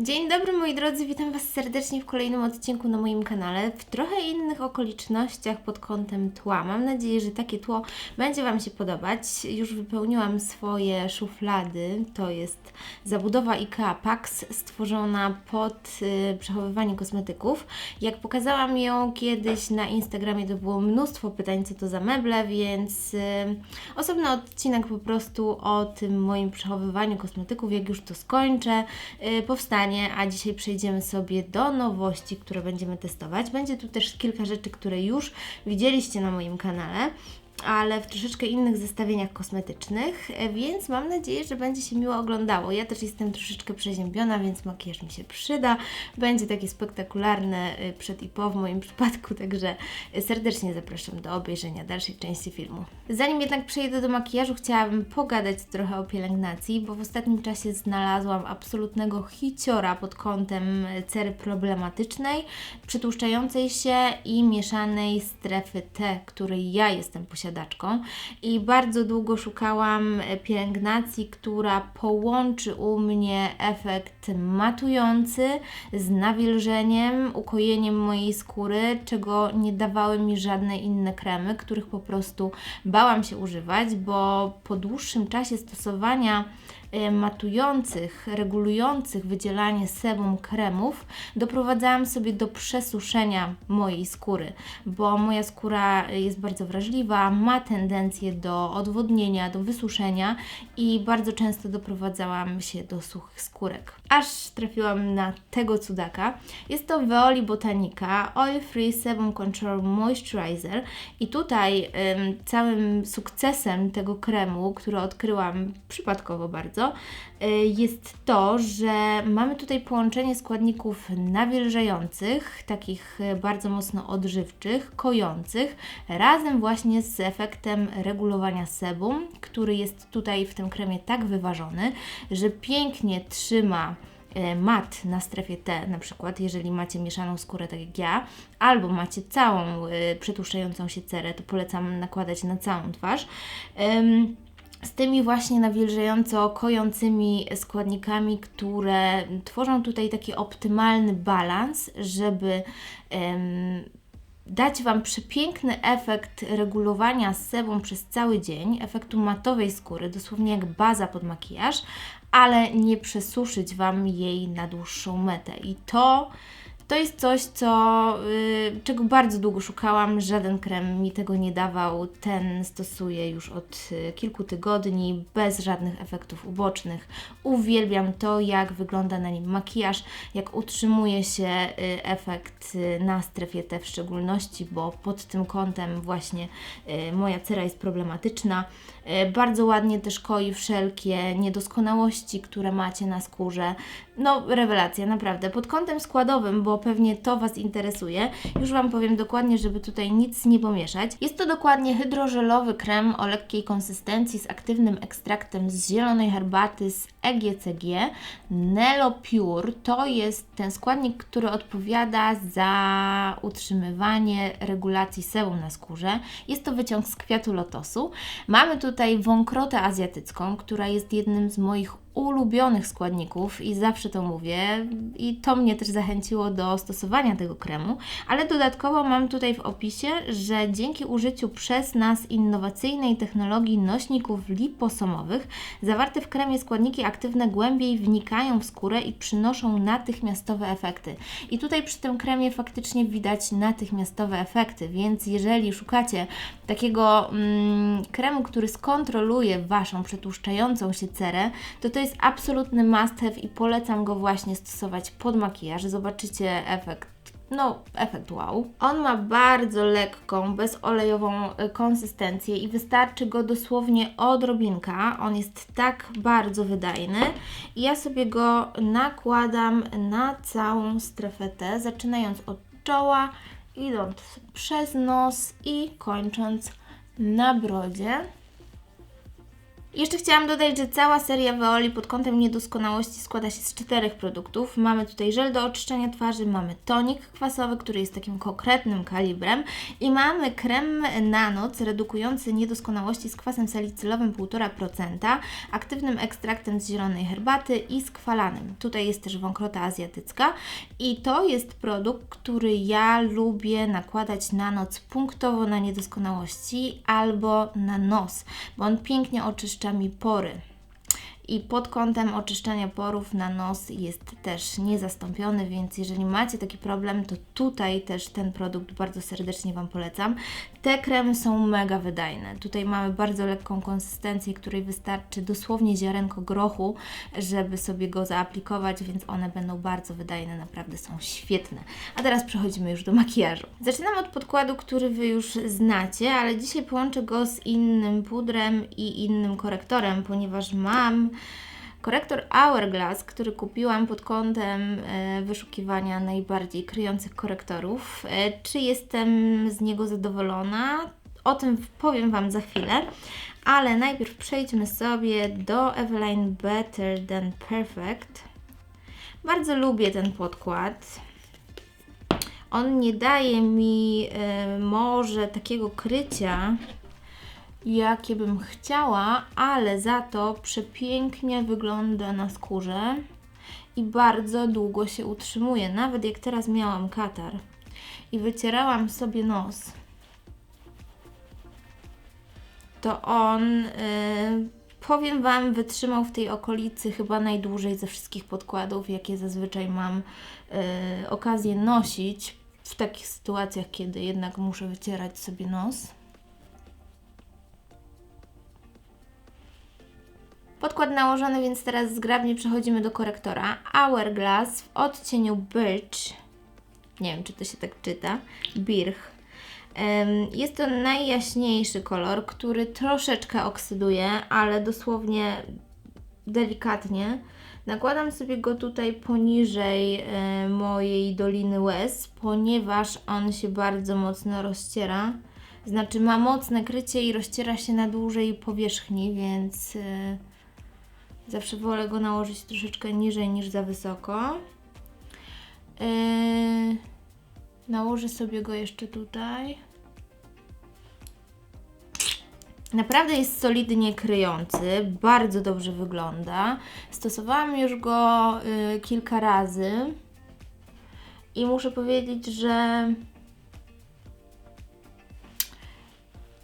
Dzień dobry moi drodzy, witam Was serdecznie w kolejnym odcinku na moim kanale w trochę innych okolicznościach pod kątem tła. Mam nadzieję, że takie tło będzie Wam się podobać. Już wypełniłam swoje szuflady. To jest zabudowa IKEA Pax stworzona pod y, przechowywanie kosmetyków. Jak pokazałam ją kiedyś na Instagramie, to było mnóstwo pytań co to za meble, więc y, osobny odcinek po prostu o tym moim przechowywaniu kosmetyków, jak już to skończę, y, powstanie, a dzisiaj przejdziemy sobie do nowości, które będziemy testować. Będzie tu też kilka rzeczy, które już widzieliście na moim kanale ale w troszeczkę innych zestawieniach kosmetycznych, e, więc mam nadzieję, że będzie się miło oglądało. Ja też jestem troszeczkę przeziębiona, więc makijaż mi się przyda. Będzie takie spektakularne e, przed i po w moim przypadku, także e, serdecznie zapraszam do obejrzenia dalszej części filmu. Zanim jednak przejdę do makijażu, chciałabym pogadać trochę o pielęgnacji, bo w ostatnim czasie znalazłam absolutnego hiciora pod kątem cery problematycznej, przytłuszczającej się i mieszanej strefy T, której ja jestem posiadaczką i bardzo długo szukałam pielęgnacji, która połączy u mnie efekt matujący z nawilżeniem, ukojeniem mojej skóry, czego nie dawały mi żadne inne kremy, których po prostu bałam się używać, bo po dłuższym czasie stosowania matujących, regulujących wydzielanie sebum kremów doprowadzałam sobie do przesuszenia mojej skóry, bo moja skóra jest bardzo wrażliwa, ma tendencję do odwodnienia, do wysuszenia i bardzo często doprowadzałam się do suchych skórek. Aż trafiłam na tego cudaka. Jest to Veoli Botanica Oil Free Sebum Control Moisturizer i tutaj ym, całym sukcesem tego kremu, który odkryłam przypadkowo bardzo, Y, jest to, że mamy tutaj połączenie składników nawilżających, takich y, bardzo mocno odżywczych, kojących, razem właśnie z efektem regulowania sebum, który jest tutaj w tym kremie tak wyważony, że pięknie trzyma y, mat na strefie T, na przykład jeżeli macie mieszaną skórę tak jak ja, albo macie całą y, przetłuszczającą się cerę, to polecam nakładać na całą twarz. Ym, z tymi właśnie nawilżająco kojącymi składnikami, które tworzą tutaj taki optymalny balans, żeby dać Wam przepiękny efekt regulowania sebum przez cały dzień, efektu matowej skóry, dosłownie jak baza pod makijaż, ale nie przesuszyć Wam jej na dłuższą metę. I to to jest coś, co, y, czego bardzo długo szukałam. Żaden krem mi tego nie dawał. Ten stosuję już od y, kilku tygodni, bez żadnych efektów ubocznych. Uwielbiam to, jak wygląda na nim makijaż, jak utrzymuje się y, efekt na strefie T w szczególności, bo pod tym kątem właśnie moja cera jest problematyczna. Bardzo ładnie też koi wszelkie niedoskonałości, które macie na skórze. No, rewelacja, naprawdę. Pod kątem składowym, bo pewnie to Was interesuje, już Wam powiem dokładnie, żeby tutaj nic nie pomieszać. Jest to dokładnie hydrożelowy krem o lekkiej konsystencji z aktywnym ekstraktem z zielonej herbaty z EGCG. Nelo Pure to jest ten składnik, który odpowiada za utrzymywanie regulacji sebum na skórze. Jest to wyciąg z kwiatu lotosu. Mamy tutaj wąkrotę azjatycką, która jest jednym z moich ulubionych składników i zawsze to mówię i to mnie też zachęciło do stosowania tego kremu, ale dodatkowo mam tutaj w opisie, że dzięki użyciu przez nas innowacyjnej technologii nośników liposomowych zawarte w kremie składniki aktywne głębiej wnikają w skórę i przynoszą natychmiastowe efekty. I tutaj przy tym kremie faktycznie widać natychmiastowe efekty, więc jeżeli szukacie takiego mm, kremu, który skontroluje Waszą przetłuszczającą się cerę, to to jest jest absolutny must have i polecam go właśnie stosować pod makijaż. Zobaczycie efekt no, efekt wow. On ma bardzo lekką, bezolejową y, konsystencję i wystarczy go dosłownie odrobinka. On jest tak bardzo wydajny i ja sobie go nakładam na całą strefę T, zaczynając od czoła, idąc przez nos i kończąc na brodzie. Jeszcze chciałam dodać, że cała seria Veoli pod kątem niedoskonałości składa się z czterech produktów. Mamy tutaj żel do oczyszczania twarzy, mamy tonik kwasowy, który jest takim konkretnym kalibrem i mamy krem na noc redukujący niedoskonałości z kwasem salicylowym 1,5%, aktywnym ekstraktem z zielonej herbaty i skwalanym. Tutaj jest też wąkrota azjatycka i to jest produkt, który ja lubię nakładać na noc punktowo na niedoskonałości albo na nos, bo on pięknie oczyszcza pory. I pod kątem oczyszczania porów na nos jest też niezastąpiony, więc jeżeli macie taki problem, to tutaj też ten produkt bardzo serdecznie Wam polecam. Te kremy są mega wydajne. Tutaj mamy bardzo lekką konsystencję, której wystarczy dosłownie ziarenko grochu, żeby sobie go zaaplikować, więc one będą bardzo wydajne, naprawdę są świetne. A teraz przechodzimy już do makijażu. Zaczynam od podkładu, który Wy już znacie, ale dzisiaj połączę go z innym pudrem i innym korektorem, ponieważ mam Korektor Hourglass, który kupiłam pod kątem e, wyszukiwania najbardziej kryjących korektorów. E, Czy jestem z niego zadowolona? O tym powiem Wam za chwilę, ale najpierw przejdźmy sobie do Eveline Better Than Perfect. Bardzo lubię ten podkład. On nie daje mi e, może takiego krycia, jakie bym chciała, ale za to przepięknie wygląda na skórze i bardzo długo się utrzymuje. Nawet jak teraz miałam katar i wycierałam sobie nos, to on, yy, powiem Wam, wytrzymał w tej okolicy chyba najdłużej ze wszystkich podkładów, jakie zazwyczaj mam yy, okazję nosić w takich sytuacjach, kiedy jednak muszę wycierać sobie nos. Podkład nałożony, więc teraz zgrabnie przechodzimy do korektora. Hourglass w odcieniu Birch. Nie wiem, czy to się tak czyta. Birch. Jest to najjaśniejszy kolor, który troszeczkę oksyduje, ale dosłownie delikatnie. Nakładam sobie go tutaj poniżej mojej doliny łez, ponieważ on się bardzo mocno rozciera. Znaczy ma mocne krycie i rozciera się na dłużej powierzchni, więc e, Zawsze wolę go nałożyć troszeczkę niżej niż za wysoko. Yy, nałożę sobie go jeszcze tutaj. Naprawdę jest solidnie kryjący, bardzo dobrze wygląda. Stosowałam już go y, kilka razy i muszę powiedzieć, że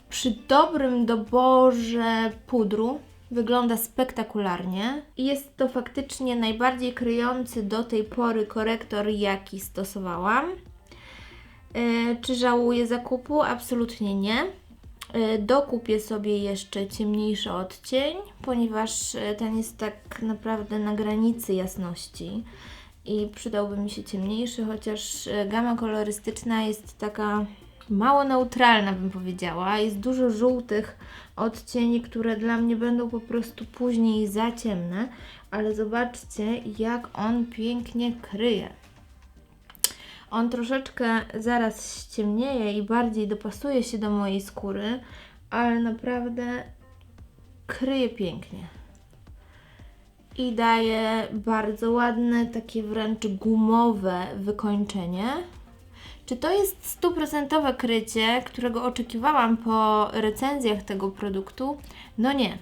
przy dobrym doborze pudru Wygląda spektakularnie i jest to faktycznie najbardziej kryjący do tej pory korektor, jaki stosowałam. Yy, czy żałuję zakupu? Absolutnie nie. Yy, dokupię sobie jeszcze ciemniejszy odcień, ponieważ e, ten jest tak naprawdę na granicy jasności i przydałby mi się ciemniejszy, chociaż gama kolorystyczna jest taka mało neutralna, bym powiedziała. Jest dużo żółtych odcieni, które dla mnie będą po prostu później za ciemne, ale zobaczcie, jak on pięknie kryje. On troszeczkę zaraz ściemnieje i bardziej dopasuje się do mojej skóry, ale naprawdę kryje pięknie. I daje bardzo ładne, takie wręcz gumowe wykończenie. Czy to jest stuprocentowe krycie, którego oczekiwałam po recenzjach tego produktu? No nie.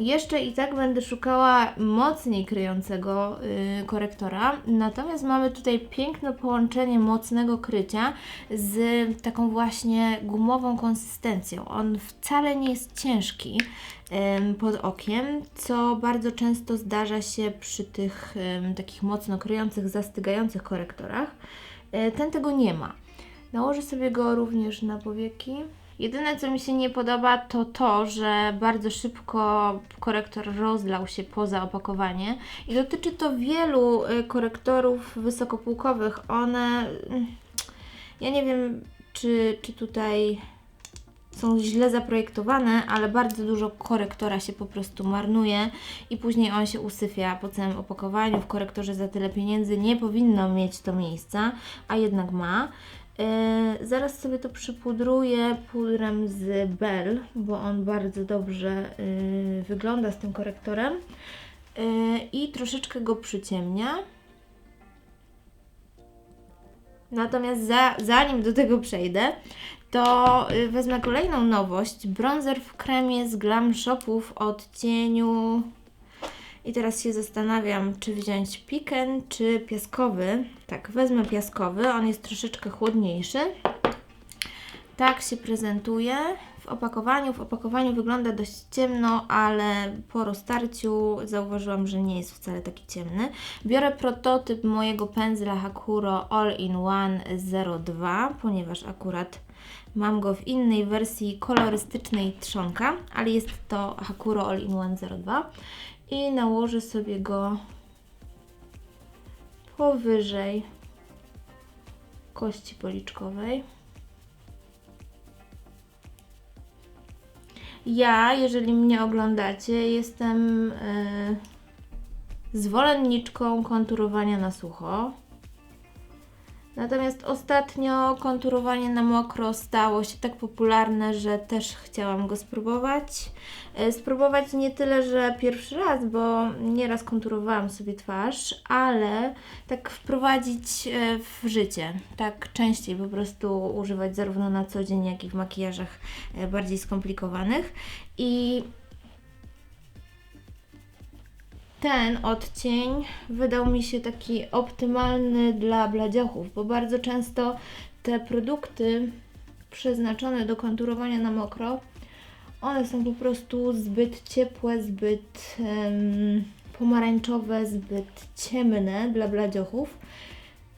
Jeszcze i tak będę szukała mocniej kryjącego yy, korektora, natomiast mamy tutaj piękne połączenie mocnego krycia z taką właśnie gumową konsystencją. On wcale nie jest ciężki yy, pod okiem, co bardzo często zdarza się przy tych yy, takich mocno kryjących, zastygających korektorach. Yy, ten tego nie ma. Nałożę sobie go również na powieki. Jedyne, co mi się nie podoba, to to, że bardzo szybko korektor rozlał się poza opakowanie i dotyczy to wielu y, korektorów wysokopółkowych. One, mm, ja nie wiem, czy, czy tutaj są źle zaprojektowane, ale bardzo dużo korektora się po prostu marnuje i później on się usyfia po całym opakowaniu. W korektorze za tyle pieniędzy nie powinno mieć to miejsca, a jednak ma. Yy, zaraz sobie to przypudruję pudrem z Bell, bo on bardzo dobrze yy, wygląda z tym korektorem. Yy, I troszeczkę go przyciemnia. Natomiast za, zanim do tego przejdę, to y, wezmę kolejną nowość. Bronzer w kremie z Glam Shopu w odcieniu. I teraz się zastanawiam, czy wziąć piken, czy piaskowy. Tak, wezmę piaskowy, on jest troszeczkę chłodniejszy. Tak się prezentuje opakowaniu. W opakowaniu wygląda dość ciemno, ale po roztarciu zauważyłam, że nie jest wcale taki ciemny. Biorę prototyp mojego pędzla Hakuro All-in-One 02, ponieważ akurat mam go w innej wersji kolorystycznej trzonka, ale jest to Hakuro All-in-One 02 i nałożę sobie go powyżej kości policzkowej. Ja, jeżeli mnie oglądacie, jestem yy, zwolenniczką konturowania na sucho. Natomiast ostatnio konturowanie na mokro stało się tak popularne, że też chciałam go spróbować. E, spróbować nie tyle, że pierwszy raz, bo nieraz konturowałam sobie twarz, ale tak wprowadzić e, w życie, tak częściej po prostu używać zarówno na co dzień, jak i w makijażach e, bardziej skomplikowanych. I ten odcień wydał mi się taki optymalny dla bladziochów, bo bardzo często te produkty przeznaczone do konturowania na mokro, one są po prostu zbyt ciepłe, zbyt um, pomarańczowe, zbyt ciemne dla bladziochów.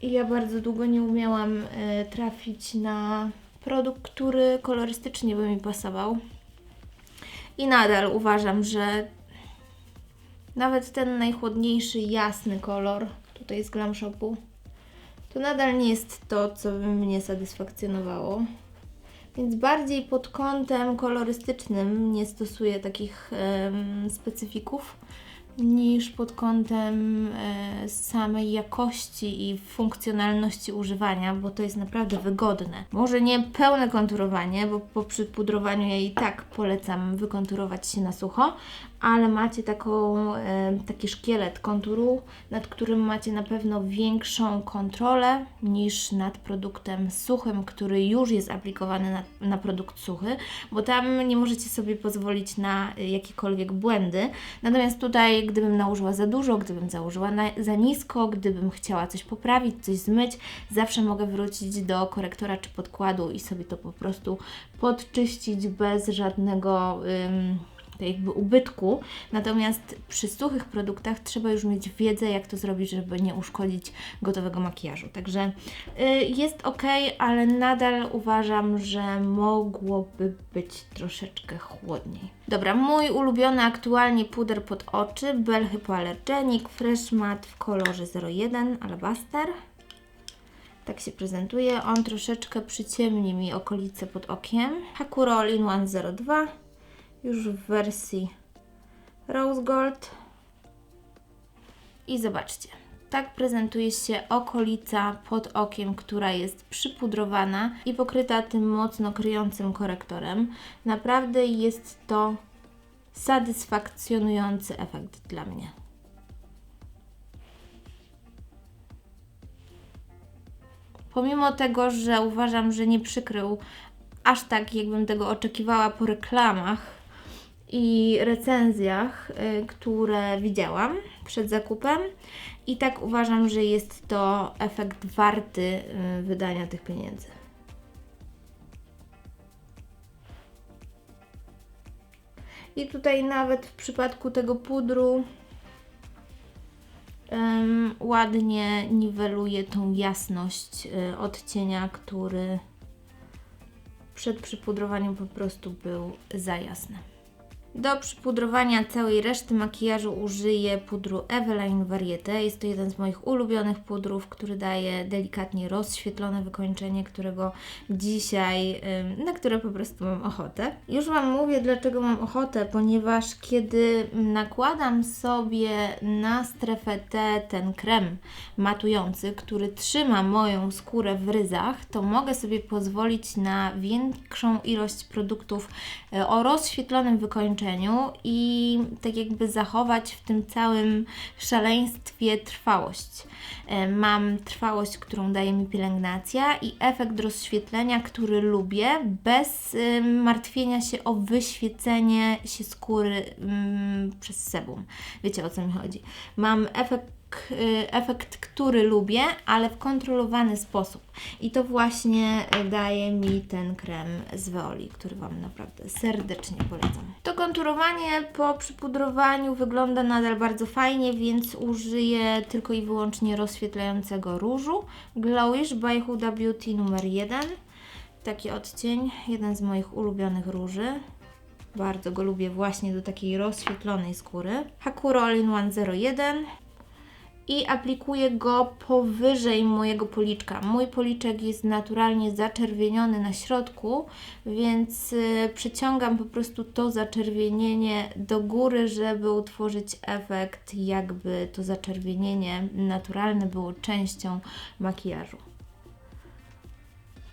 I ja bardzo długo nie umiałam e, trafić na produkt, który kolorystycznie by mi pasował. I nadal uważam, że nawet ten najchłodniejszy, jasny kolor tutaj z Glam Shopu, to nadal nie jest to, co by mnie satysfakcjonowało. Więc bardziej pod kątem kolorystycznym nie stosuję takich specyfików niż pod kątem e, samej jakości i funkcjonalności używania, bo to jest naprawdę wygodne. Może nie pełne konturowanie, bo po przypudrowaniu ja i tak polecam wykonturować się na sucho, ale macie taką, taki szkielet konturu, nad którym macie na pewno większą kontrolę niż nad produktem suchym, który już jest aplikowany na, na produkt suchy, bo tam nie możecie sobie pozwolić na jakiekolwiek błędy. Natomiast tutaj, gdybym nałożyła za dużo, gdybym założyła na, za nisko, gdybym chciała coś poprawić, coś zmyć, zawsze mogę wrócić do korektora czy podkładu i sobie to po prostu podczyścić bez żadnego. Ym, jakby ubytku. Natomiast przy suchych produktach trzeba już mieć wiedzę, jak to zrobić, żeby nie uszkodzić gotowego makijażu. Także y, jest ok, ale nadal uważam, że mogłoby być troszeczkę chłodniej. Dobra, mój ulubiony aktualnie puder pod oczy Bell Hypoallergenic Fresh Matte w kolorze 01 Alabaster. Tak się prezentuje. On troszeczkę przyciemni mi okolice pod okiem. Hakuro All-in-One 02 już w wersji Rose Gold. I zobaczcie, tak prezentuje się okolica pod okiem, która jest przypudrowana i pokryta tym mocno kryjącym korektorem. Naprawdę jest to satysfakcjonujący efekt dla mnie. Pomimo tego, że uważam, że nie przykrył aż tak, jakbym tego oczekiwała po reklamach, i recenzjach, y, które widziałam przed zakupem. I tak uważam, że jest to efekt warty y, wydania tych pieniędzy. I tutaj nawet w przypadku tego pudru um, ładnie niweluje tą jasność y, odcienia, który przed przypudrowaniem po prostu był za jasny. Do przypudrowania całej reszty makijażu użyję pudru Eveline Variete. Jest to jeden z moich ulubionych pudrów, który daje delikatnie rozświetlone wykończenie, którego dzisiaj, na które po prostu mam ochotę. Już Wam mówię, dlaczego mam ochotę, ponieważ kiedy nakładam sobie na strefę T ten krem matujący, który trzyma moją skórę w ryzach, to mogę sobie pozwolić na większą ilość produktów o rozświetlonym wykończeniu i tak jakby zachować w tym całym szaleństwie trwałość. E, Mam trwałość, którą daje mi pielęgnacja i efekt rozświetlenia, który lubię, bez martwienia się o wyświecenie się skóry ym, przez sebum. Wiecie o co mi chodzi. Mam efekt efekt, który lubię, ale w kontrolowany sposób. I to właśnie y, daje mi ten krem z Veoli, który Wam naprawdę serdecznie polecam. To konturowanie po przypudrowaniu wygląda nadal bardzo fajnie, więc użyję tylko i wyłącznie rozświetlającego różu. Glowish by Huda Beauty numer 1. Taki odcień, jeden z moich ulubionych róży. Bardzo go lubię właśnie do takiej rozświetlonej skóry. Hakuro All-in-One 01 i aplikuję go powyżej mojego policzka. Mój policzek jest naturalnie zaczerwieniony na środku, więc y, przyciągam po prostu to zaczerwienienie do góry, żeby utworzyć efekt, jakby to zaczerwienienie naturalne było częścią makijażu.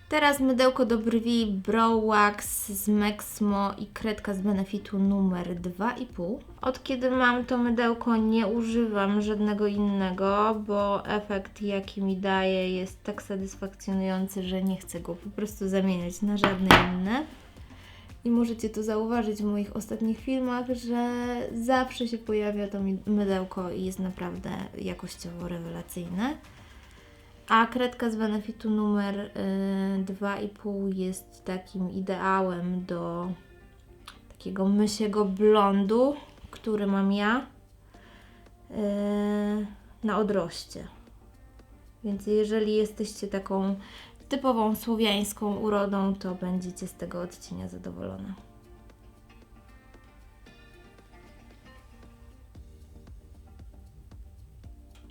Teraz mydełko do brwi Brow Wax z Mexmo i kredka z Benefitu numer 2,5. Od kiedy mam to mydełko nie używam żadnego innego, bo efekt jaki mi daje jest tak satysfakcjonujący, że nie chcę go po prostu zamieniać na żadne inne. I możecie to zauważyć w moich ostatnich filmach, że zawsze się pojawia to mydełko i jest naprawdę jakościowo rewelacyjne. A kredka z Benefitu numer y, 2,5 jest takim ideałem do takiego mysiego blondu, który mam ja y, na odroście. Więc jeżeli jesteście taką typową słowiańską urodą, to będziecie z tego odcienia zadowolone.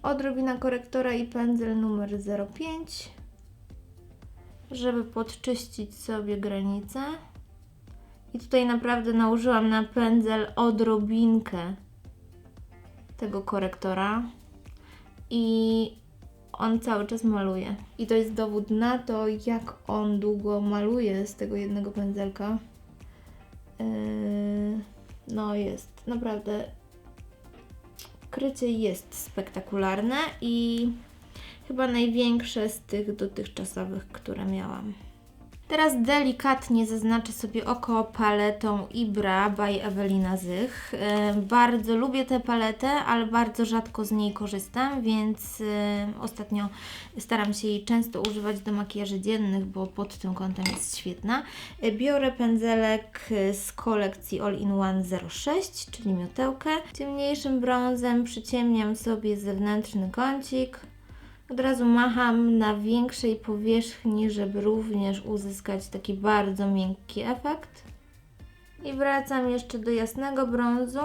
Odrobina korektora i pędzel numer 05, żeby podczyścić sobie granice. I tutaj naprawdę nałożyłam na pędzel odrobinkę tego korektora i on cały czas maluje. I to jest dowód na to, jak on długo maluje z tego jednego pędzelka. Yy, no jest, naprawdę krycie jest spektakularne i chyba największe z tych dotychczasowych, które miałam. Teraz delikatnie zaznaczę sobie oko paletą Ibra by Ewelina Zych. E, Bardzo lubię tę paletę, ale bardzo rzadko z niej korzystam, więc e, ostatnio staram się jej często używać do makijaży dziennych, bo pod tym kątem jest świetna. E, Biorę pędzelek z kolekcji All in One 06, czyli miotełkę. Ciemniejszym brązem przyciemniam sobie zewnętrzny kącik. Od razu macham na większej powierzchni, żeby również uzyskać taki bardzo miękki efekt. I wracam jeszcze do jasnego brązu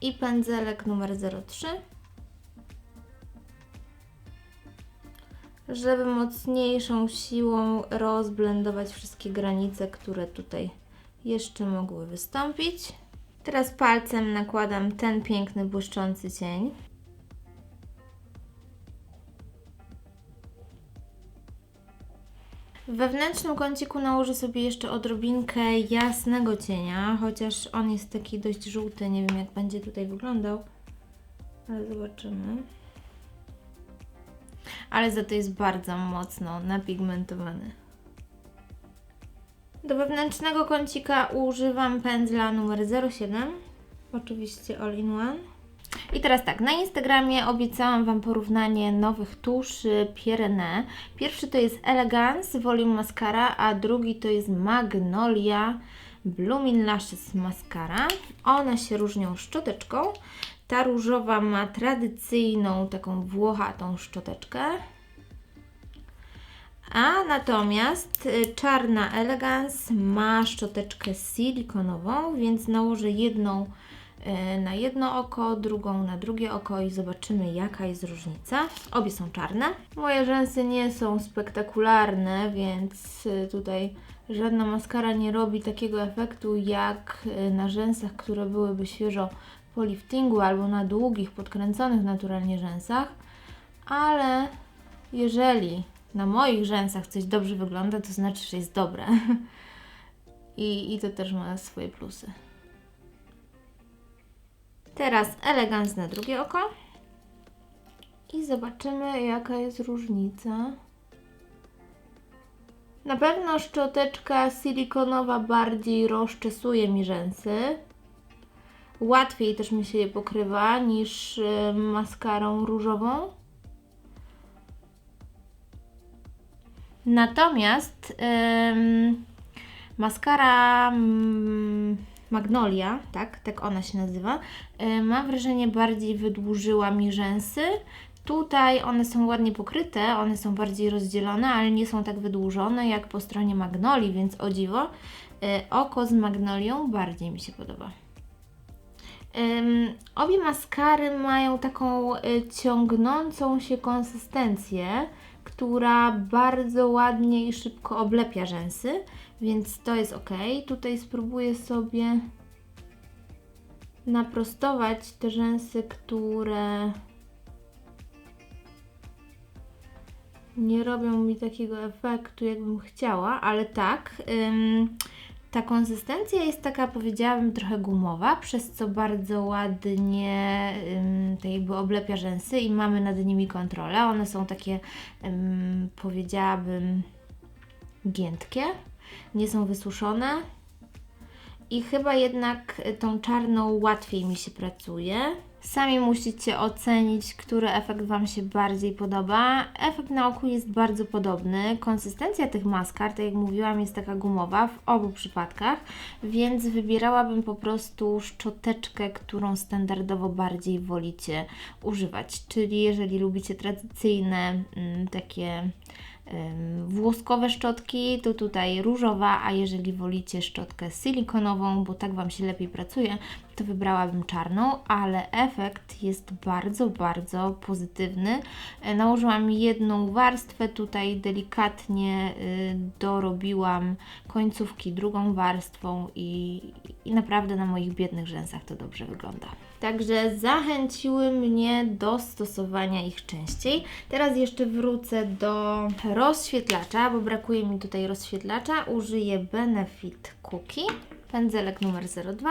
i pędzelek numer 03, żeby mocniejszą siłą rozblendować wszystkie granice, które tutaj jeszcze mogły wystąpić. Teraz palcem nakładam ten piękny błyszczący cień. Wewnętrznym kąciku nałożę sobie jeszcze odrobinkę jasnego cienia, chociaż on jest taki dość żółty, nie wiem jak będzie tutaj wyglądał, ale zobaczymy. Ale za to jest bardzo mocno napigmentowany. Do wewnętrznego kącika używam pędzla numer 07, oczywiście all in one. I teraz tak, na Instagramie obiecałam Wam porównanie nowych tuszy Pierre. Pierwszy to jest Elegance Volume Mascara, a drugi to jest Magnolia Blooming Lashes Mascara. One się różnią szczoteczką. Ta różowa ma tradycyjną, taką włochatą szczoteczkę, A natomiast y, czarna Elegance ma szczoteczkę silikonową, więc nałożę jedną na jedno oko, drugą na drugie oko i zobaczymy jaka jest różnica. Obie są czarne. Moje rzęsy nie są spektakularne, więc y, tutaj żadna maskara nie robi takiego efektu jak y, na rzęsach, które byłyby świeżo po liftingu albo na długich, podkręconych naturalnie rzęsach. Ale jeżeli na moich rzęsach coś dobrze wygląda, to znaczy, że jest dobre. I, I to też ma swoje plusy. Teraz elegans na drugie oko. I zobaczymy, jaka jest różnica. Na pewno szczoteczka silikonowa bardziej rozczesuje mi rzęsy. Łatwiej też mi się je pokrywa niż y, maskarą różową. Natomiast ym, maskara mm, Magnolia, tak, tak ona się nazywa, y, mam wrażenie bardziej wydłużyła mi rzęsy. Tutaj one są ładnie pokryte, one są bardziej rozdzielone, ale nie są tak wydłużone jak po stronie Magnolii, więc o dziwo, y, oko z Magnolią bardziej mi się podoba. Ym, obie maskary mają taką y, ciągnącą się konsystencję, która bardzo ładnie i szybko oblepia rzęsy, więc to jest ok. Tutaj spróbuję sobie naprostować te rzęsy, które nie robią mi takiego efektu, jakbym chciała, ale tak. Ym, ta konsystencja jest taka, powiedziałabym, trochę gumowa, przez co bardzo ładnie ym, tak jakby oblepia rzęsy i mamy nad nimi kontrolę. One są takie, ym, powiedziałabym, giętkie, nie są wysuszone. I chyba jednak tą czarną łatwiej mi się pracuje. Sami musicie ocenić, który efekt Wam się bardziej podoba. Efekt na oku jest bardzo podobny. Konsystencja tych maskar, tak jak mówiłam, jest taka gumowa w obu przypadkach, więc wybierałabym po prostu szczoteczkę, którą standardowo bardziej wolicie używać. Czyli jeżeli lubicie tradycyjne, mm, takie włoskowe szczotki, to tutaj różowa, a jeżeli wolicie szczotkę silikonową, bo tak Wam się lepiej pracuje, to wybrałabym czarną, ale efekt jest bardzo, bardzo pozytywny. E, nałożyłam jedną warstwę, tutaj delikatnie y, dorobiłam końcówki drugą warstwą i, i naprawdę na moich biednych rzęsach to dobrze wygląda. Także zachęciły mnie do stosowania ich częściej. Teraz jeszcze wrócę do rozświetlacza, bo brakuje mi tutaj rozświetlacza. Użyję Benefit Cookie, pędzelek numer 02.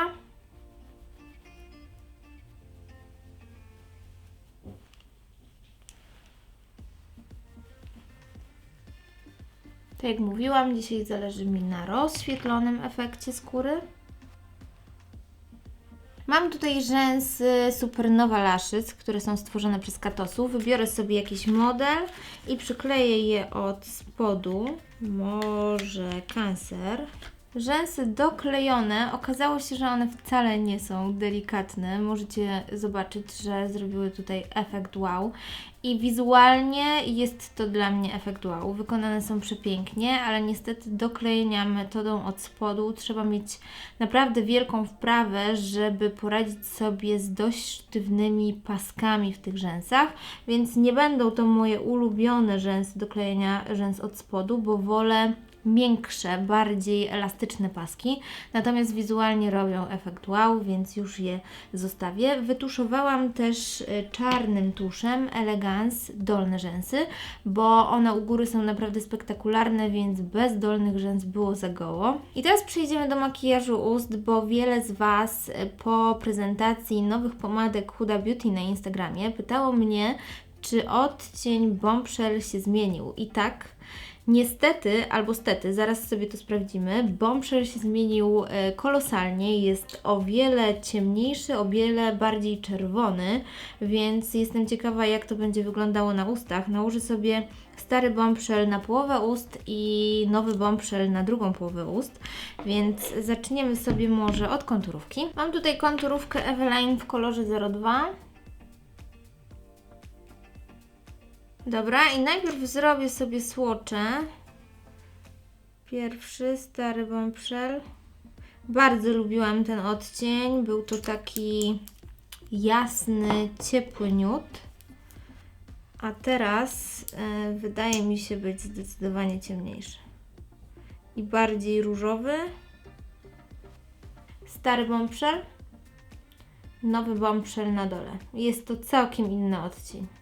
Tak jak mówiłam, dzisiaj zależy mi na rozświetlonym efekcie skóry. Mam tutaj rzęsy Supernova Lashes, które są stworzone przez Katosu. Wybiorę sobie jakiś model i przykleję je od spodu. Może Cancer. Rzęsy doklejone. Okazało się, że one wcale nie są delikatne. Możecie zobaczyć, że zrobiły tutaj efekt wow. I wizualnie jest to dla mnie efekt wow. Wykonane są przepięknie, ale niestety do klejenia metodą od spodu trzeba mieć naprawdę wielką wprawę, żeby poradzić sobie z dość sztywnymi paskami w tych rzęsach, więc nie będą to moje ulubione rzęsy do klejenia rzęs od spodu, bo wolę miększe, bardziej elastyczne paski, natomiast wizualnie robią efekt wow, więc już je zostawię. Wytuszowałam też y, czarnym tuszem Elegance dolne rzęsy, bo one u góry są naprawdę spektakularne, więc bez dolnych rzęs było za goło. I teraz przejdziemy do makijażu ust, bo wiele z Was y, po prezentacji nowych pomadek Huda Beauty na Instagramie pytało mnie, czy odcień Bombshell się zmienił. I tak, Niestety, albo stety, zaraz sobie to sprawdzimy, Bombshell się zmienił e, kolosalnie, jest o wiele ciemniejszy, o wiele bardziej czerwony, więc jestem ciekawa jak to będzie wyglądało na ustach. Nałożę sobie stary bombshell na połowę ust i nowy bombshell na drugą połowę ust, więc zaczniemy sobie może od konturówki. Mam tutaj konturówkę Eveline w kolorze 02. Dobra, i najpierw zrobię sobie słocze. Pierwszy, stary bombshell. Bardzo lubiłam ten odcień. Był to taki jasny, ciepły nude. A teraz e, wydaje mi się być zdecydowanie ciemniejszy. I bardziej różowy. Stary bombshell. Nowy bombshell na dole. Jest to całkiem inny odcień.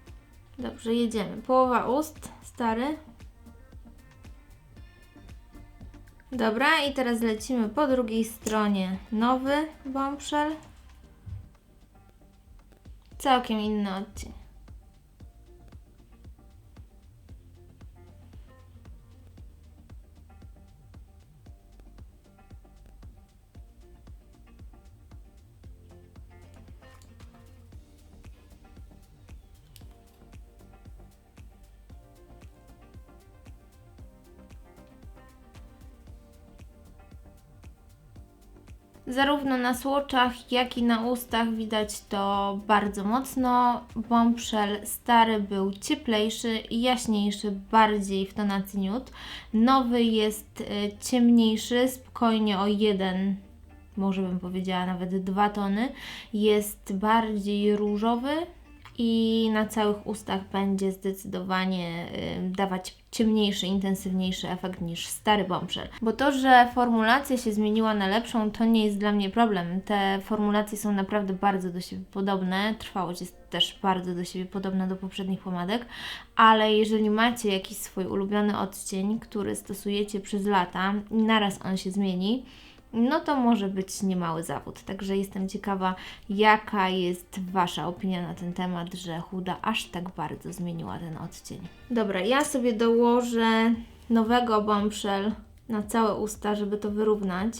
Dobrze, jedziemy. Połowa ust, stary. Dobra, i teraz lecimy po drugiej stronie. Nowy bombshell. Całkiem inny odcień. Zarówno na słoczach, jak i na ustach widać to bardzo mocno. Bombshell stary był cieplejszy jaśniejszy, bardziej w tonacji nude. Nowy jest y, ciemniejszy, spokojnie o jeden, może bym powiedziała nawet dwa tony. Jest bardziej różowy, i na całych ustach będzie zdecydowanie y, dawać ciemniejszy, intensywniejszy efekt niż stary bombshell. Bo to, że formulacja się zmieniła na lepszą, to nie jest dla mnie problem. Te formulacje są naprawdę bardzo do siebie podobne, trwałość jest też bardzo do siebie podobna do poprzednich pomadek, ale jeżeli macie jakiś swój ulubiony odcień, który stosujecie przez lata i naraz on się zmieni, no to może być niemały zawód. Także jestem ciekawa, jaka jest Wasza opinia na ten temat, że Huda aż tak bardzo zmieniła ten odcień. Dobra, ja sobie dołożę nowego bombshell na całe usta, żeby to wyrównać.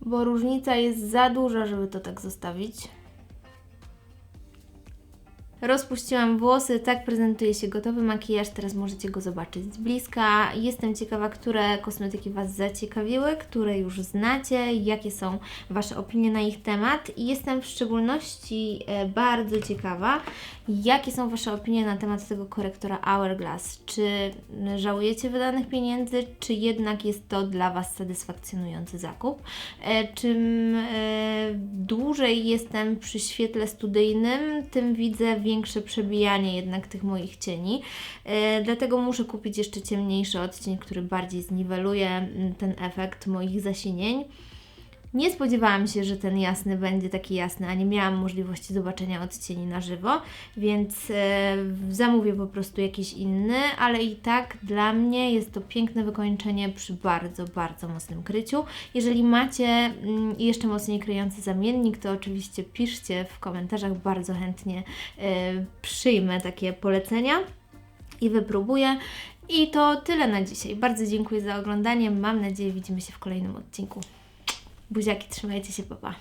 Bo różnica jest za duża, żeby to tak zostawić. Rozpuściłam włosy, tak prezentuje się gotowy makijaż, teraz możecie go zobaczyć z bliska. Jestem ciekawa, które kosmetyki Was zaciekawiły, które już znacie, jakie są Wasze opinie na ich temat i jestem w szczególności e, bardzo ciekawa, jakie są Wasze opinie na temat tego korektora Hourglass. Czy żałujecie wydanych pieniędzy, czy jednak jest to dla Was satysfakcjonujący zakup? E, czym e, dłużej jestem przy świetle studyjnym, tym widzę większe przebijanie jednak tych moich cieni. E, dlatego muszę kupić jeszcze ciemniejszy odcień, który bardziej zniweluje mm, ten efekt moich zasinień. Nie spodziewałam się, że ten jasny będzie taki jasny, a nie miałam możliwości zobaczenia odcieni na żywo, więc e, zamówię po prostu jakiś inny, ale i tak dla mnie jest to piękne wykończenie przy bardzo, bardzo mocnym kryciu. Jeżeli macie mm, jeszcze mocniej kryjący zamiennik, to oczywiście piszcie w komentarzach, bardzo chętnie e, przyjmę takie polecenia i wypróbuję. I to tyle na dzisiaj. Bardzo dziękuję za oglądanie. Mam nadzieję, widzimy się w kolejnym odcinku. Buziaki, trzymajcie się, papa.